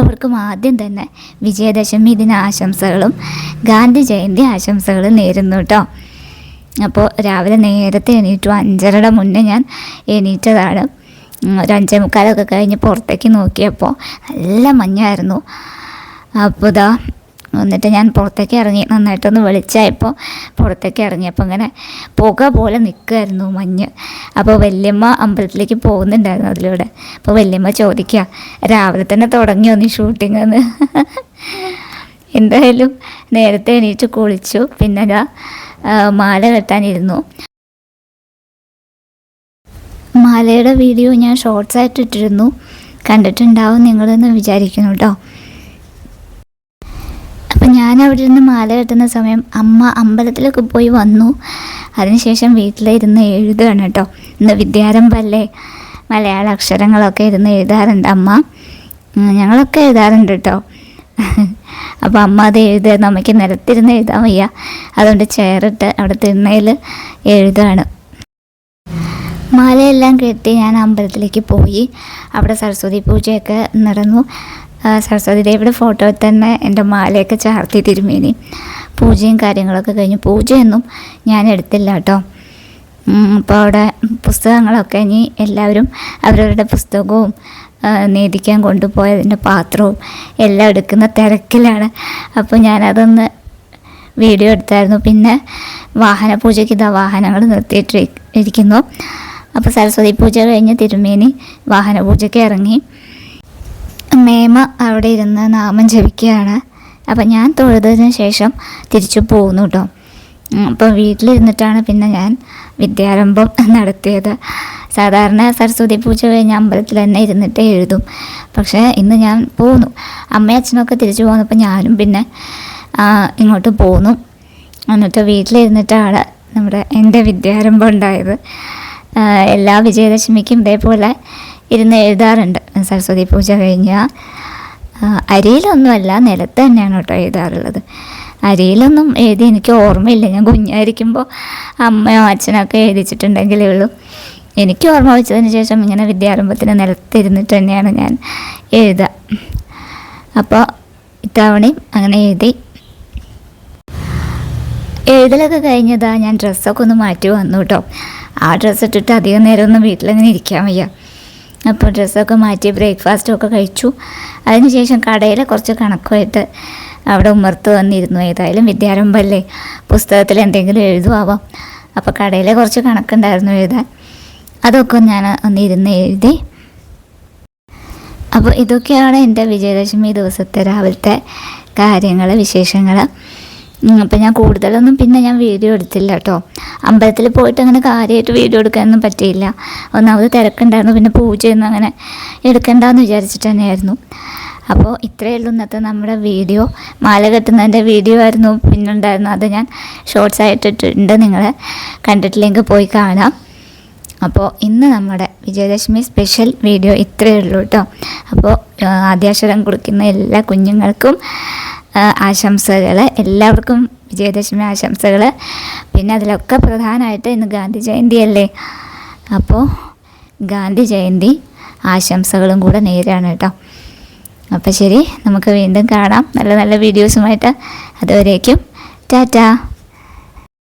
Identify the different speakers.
Speaker 1: എല്ലാവർക്കും ആദ്യം തന്നെ വിജയദശമി ദിന ആശംസകളും ഗാന്ധി ജയന്തി ആശംസകളും നേരുന്നു കേട്ടോ അപ്പോൾ രാവിലെ നേരത്തെ എണീറ്റു. അഞ്ചരയുടെ മുന്നേ ഞാൻ എണീറ്റതാണ്. ഒരു അഞ്ചേ മുക്കാലൊക്കെ കഴിഞ്ഞ് പുറത്തേക്ക് നോക്കിയപ്പോൾ നല്ല മഞ്ഞായിരുന്നു. അപ്പോൾ ഇതാ എന്നിട്ട് ഞാൻ പുറത്തേക്ക് ഇറങ്ങി നന്നായിട്ടൊന്ന് വെളിച്ചായപ്പോൾ പുറത്തേക്ക് ഇറങ്ങിയപ്പോൾ ഇങ്ങനെ പുക പോലെ നിൽക്കുമായിരുന്നു മഞ്ഞ്. അപ്പോൾ വല്യമ്മ അമ്പലത്തിലേക്ക് പോകുന്നുണ്ടായിരുന്നു അതിലൂടെ. അപ്പോൾ വല്യമ്മ ചോദിക്കുക രാവിലെ തന്നെ തുടങ്ങിയോ നീ ഷൂട്ടിംഗ് എന്ന് എന്തായാലും നേരത്തെ എണീറ്റ് കുളിച്ചു. പിന്നെ ഇതാ മാല കെട്ടാനിരുന്നു. മാലയുടെ വീഡിയോ ഞാൻ ഷോർട്സ് ആയിട്ട് ഇട്ടിരുന്നു. കണ്ടിട്ടുണ്ടാവും നിങ്ങളെന്ന് വിചാരിക്കുന്നു കേട്ടോ ഞാൻ അവിടെ ഇരുന്ന് മാല കെട്ടുന്ന സമയം അമ്മ അമ്പലത്തിലൊക്കെ പോയി വന്നു. അതിനുശേഷം വീട്ടിലിരുന്ന് എഴുതുകയാണ് കേട്ടോ. ഇന്ന് വിദ്യാരംഭല്ലേ? മലയാള അക്ഷരങ്ങളൊക്കെ ഇരുന്ന് എഴുതാറുണ്ട് അമ്മ. ഞങ്ങളൊക്കെ എഴുതാറുണ്ട് കേട്ടോ. അപ്പോൾ അമ്മ അത് എഴുതുക അമ്മയ്ക്ക് നിലത്തിരുന്ന് എഴുതാൻ വയ്യ. അതുകൊണ്ട് ചെയറിട്ട് അവിടെ തിണ്ണയിൽ എഴുതുകയാണ്. മാലയെല്ലാം കെട്ടി ഞാൻ അമ്പലത്തിലേക്ക് പോയി. അവിടെ സരസ്വതി പൂജയൊക്കെ നടന്നു. സരസ്വതി ദേവിയുടെ ഫോട്ടോയിൽ തന്നെ എന്റെ മാലയൊക്കെ ചാർത്തി തിരുമേനി പൂജയും കാര്യങ്ങളൊക്കെ കഴിഞ്ഞു പൂജയൊന്നും ഞാൻ എടുത്തില്ല കേട്ടോ. അപ്പോൾ അവിടെ പുസ്തകങ്ങളൊക്കെ ഇനി എല്ലാവരും അവരവരുടെ പുസ്തകവും നീതിക്കാൻ കൊണ്ടുപോയതിന്റെ പാത്രവും എല്ലാം എടുക്കുന്ന തിരക്കിലാണ്. അപ്പോൾ ഞാനതൊന്ന് വീഡിയോ എടുത്തായിരുന്നു. പിന്നെ വാഹന പൂജയ്ക്ക് ഇതാ വാഹനങ്ങൾ നിർത്തിയിട്ട് ഇരിക്കുന്നു. അപ്പോൾ സരസ്വതി പൂജ കഴിഞ്ഞ് തിരുമേനി വാഹന പൂജയ്ക്ക് ഇറങ്ങി. മേമ അവിടെ ഇരുന്ന് നാമം ജപിക്കുകയാണ്. അപ്പം ഞാൻ തൊഴുതതിന് ശേഷം തിരിച്ചു പോകുന്നു കേട്ടോ അപ്പോൾ വീട്ടിലിരുന്നിട്ടാണ് പിന്നെ ഞാൻ വിദ്യാരംഭം നടത്തിയത്. സാധാരണ സരസ്വതി പൂജ കഴിഞ്ഞ് അമ്പലത്തിൽ തന്നെ ഇരുന്നിട്ട് എഴുതും. പക്ഷേ ഇന്ന് ഞാൻ പോന്നു അമ്മയും അച്ഛനൊക്കെ തിരിച്ചു പോന്നപ്പോൾ ഞാനും പിന്നെ ഇങ്ങോട്ട് പോന്നു. എന്നിട്ട് വീട്ടിലിരുന്നിട്ടാണ് നമ്മുടെ എന്റെ വിദ്യാരംഭം ഉണ്ടായത്. എല്ലാ വിജയദശമിക്കും ഇതേപോലെ ഇരുന്ന് എഴുതാറുണ്ട്. സരസ്വതി പൂജ കഴിഞ്ഞാൽ അരിയിലൊന്നുമല്ല നിലത്ത് തന്നെയാണ് കേട്ടോ എഴുതാറുള്ളത്. അരിയിലൊന്നും എഴുതി എനിക്ക് ഓർമ്മയില്ല. ഞാൻ കുഞ്ഞായിരിക്കുമ്പോൾ അമ്മയോ അച്ഛനൊക്കെ എഴുതിച്ചിട്ടുണ്ടെങ്കിലേ ഉള്ളൂ. എനിക്ക് ഓർമ്മ വെച്ചതിന് ശേഷം ഇങ്ങനെ വിദ്യാരംഭത്തിന് നിലത്തിരുന്നിട്ട് തന്നെയാണ് ഞാൻ എഴുതുക. അപ്പോൾ ഇത്തവണയും അങ്ങനെ എഴുതി. എഴുതലൊക്കെ കഴിഞ്ഞതാ ഞാൻ ഡ്രസ്സൊക്കെ ഒന്ന് മാറ്റി വന്നു കേട്ടോ. ആ ഡ്രസ്സ് ഇട്ടിട്ട് അധികം നേരമൊന്നും വീട്ടിലങ്ങനെ ഇരിക്കാൻ വയ്യ. അപ്പോൾ ഡ്രസ്സൊക്കെ മാറ്റി ബ്രേക്ക്ഫാസ്റ്റൊക്കെ കഴിച്ചു. അതിനുശേഷം കടയിൽ കുറച്ച് കണക്കുമായിട്ട് അവിടെ ഉമ്മർത്ത് വന്നിരുന്നു. ഏതായാലും വിദ്യാരംഭമല്ലേ പുസ്തകത്തിൽ എന്തെങ്കിലും എഴുതുമാവാം അപ്പോൾ കടയിലെ കുറച്ച് കണക്കുണ്ടായിരുന്നു എഴുതാൻ. അതൊക്കെ ഞാൻ ഒന്നിരുന്ന് എഴുതി. അപ്പോൾ ഇതൊക്കെയാണ് എന്റെ വിജയദശമി ദിവസത്തെ രാവിലത്തെ കാര്യങ്ങൾ വിശേഷങ്ങൾ. അപ്പോൾ ഞാൻ കൂടുതലൊന്നും പിന്നെ ഞാൻ വീഡിയോ എടുത്തില്ല കേട്ടോ അമ്പലത്തിൽ പോയിട്ട് അങ്ങനെ കാര്യമായിട്ട് വീഡിയോ എടുക്കാനൊന്നും പറ്റിയില്ല. ഒന്നാമത് തിരക്കുണ്ടായിരുന്നു പിന്നെ പൂജയൊന്നും അങ്ങനെ എടുക്കണ്ടെന്ന് വിചാരിച്ചിട്ട് തന്നെയായിരുന്നു. അപ്പോൾ ഇത്രയേ ഉള്ളൂ ഇന്നത്തെ നമ്മുടെ വീഡിയോ മാല കെട്ടുന്നതിന്റെ വീഡിയോ ആയിരുന്നു പിന്നുണ്ടായിരുന്നു അത് ഞാൻ ഷോർട്സ് ആയിട്ടിട്ടുണ്ട് നിങ്ങൾ കണ്ടിട്ടില്ലെങ്കിൽ പോയി കാണാം. അപ്പോൾ ഇന്ന് നമ്മുടെ വിജയദശമി സ്പെഷ്യൽ വീഡിയോ ഇത്രയേ ഉള്ളൂ കേട്ടോ അപ്പോൾ ആദ്യാക്ഷരം കൊടുക്കുന്ന എല്ലാ കുഞ്ഞുങ്ങൾക്കും ആശംസകൾ എല്ലാവർക്കും വിജയദശമി ആശംസകൾ പിന്നെ അതിലൊക്കെ പ്രധാനമായിട്ട് ഇന്ന് ഗാന്ധി ജയന്തി അല്ലേ? അപ്പോൾ ഗാന്ധി ജയന്തി ആശംസകളും കൂടെ നേരാണ് കേട്ടോ. അപ്പോൾ ശരി നമുക്ക് വീണ്ടും കാണാം. നല്ല നല്ല വീഡിയോസുമായിട്ട് അതുവരേക്കും. ടാറ്റാ.